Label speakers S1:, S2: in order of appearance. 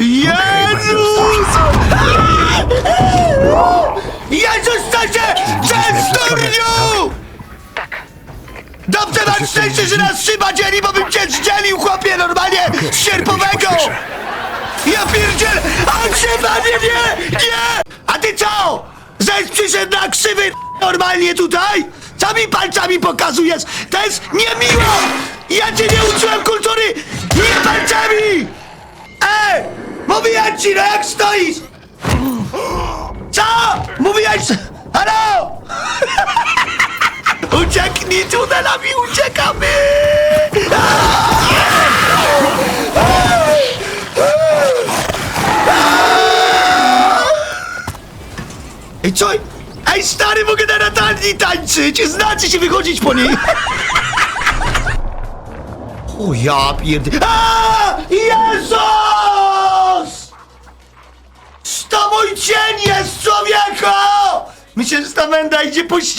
S1: Jezus! Jezus, co się przez turniu! Dobrze masz szczęście, że nas trzyma dzieli, bo bym cię zdzielił, chłopie, normalnie z sierpowego! Ja pierdziel! On się panie nie! Nie! A ty co? Ześ przyszedł na krzywy normalnie tutaj? Co mi palcami pokazujesz? To jest niemiło! Ja cię nie uczyłem kultury! Mówiłem ci, no jak stoisz? Co? Mówiłeś... Halo? Ucieknij tunelami, uciekamy! Ej, co? Ej, stary, mogę na natalni tańczyć! Znaczy się wychodzić po niej! O ja pierd... A! Cień jest, człowieku! Myślę, że ta menda idzie po ścianie.